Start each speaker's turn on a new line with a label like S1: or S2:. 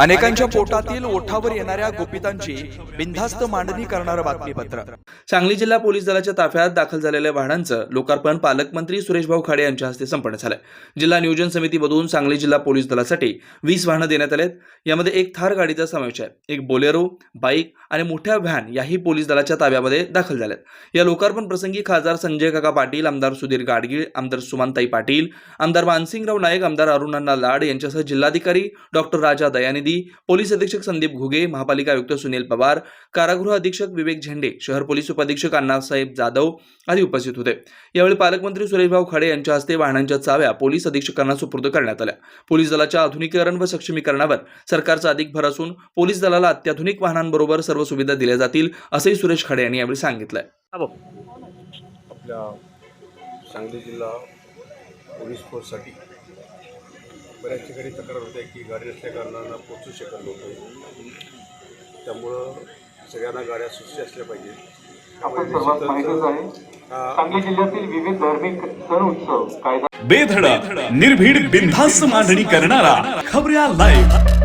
S1: अनेकांच्या पोटातील ओठावर येणाऱ्या गोपितांची बिनधास्त मांडणी करणारं बातमीपत्र.
S2: सांगली जिल्हा पोलीस दलाच्या ताफ्यात दाखल झालेल्या वाहनांचं लोकार्पण पालकमंत्री सुरेशभाऊ खाडे यांच्या हस्ते संपन्न झालं. जिल्हा नियोजन समितीमधून सांगली जिल्हा पोलीस दलासाठी वीस वाहनं देण्यात आलेत. यामध्ये एक थार गाडीचा समावेश आहे. एक बोलेरो बाईक आणि मोठ्या व्हॅन याही पोलीस दलाच्या ताब्यामध्ये दाखल झाल्यात. या लोकार्पण प्रसंगी खासदार संजय काका पाटील आमदार सुधीर गाडगीळ आमदार सुमनताई पाटील आमदार मानसिंगराव नाईक आमदार अरुणांना लाड यांच्यासह जिल्हाधिकारी डॉक्टर राजा दयानिधी पोलीस अधीक्षक संदीप घुगे महापालिका आयुक्त सुनील पवार कारागृह अधीक्षक विवेक झेंडे शहर पोलीस उपाधीक्षक अण्णासाहेब जाधव आदी उपस्थित होते. यावेळी पालकमंत्री सुरेशभाऊ खाडे यांच्या हस्ते वाहनांच्या चाव्या पोलीस अधीक्षकांना सुपूर्द करण्यात आल्या. पोलीस दलाच्या आधुनिकीकरण व सक्षमीकरणावर सरकारचा अधिक भर असून पोलीस दलाला अत्याधुनिक वाहनांबरोबर सर्व सुविधा दिल्या जातील असंही सुरेश खाडे यांनी यावेळी सांगितलंय.
S3: आपल्या सांगली जिल्हा पोलीस फोर्ससाठी बऱ्याच ठिकाणी तक्रार होते की गाडी नसल्या कारणानं पोचू शकत नव्हतं. त्यामुळं सगळ्यांना गाड्या सुस्ती असल्या पाहिजेत.
S4: आपण सर्वात माहितच आहे सांगली जिल्ह्यातील विविध धार्मिक सण उत्सव कायदा
S5: बेधडक निर्भीड बिनधास्त मांडणी करणारा खबऱ्या लाईव्ह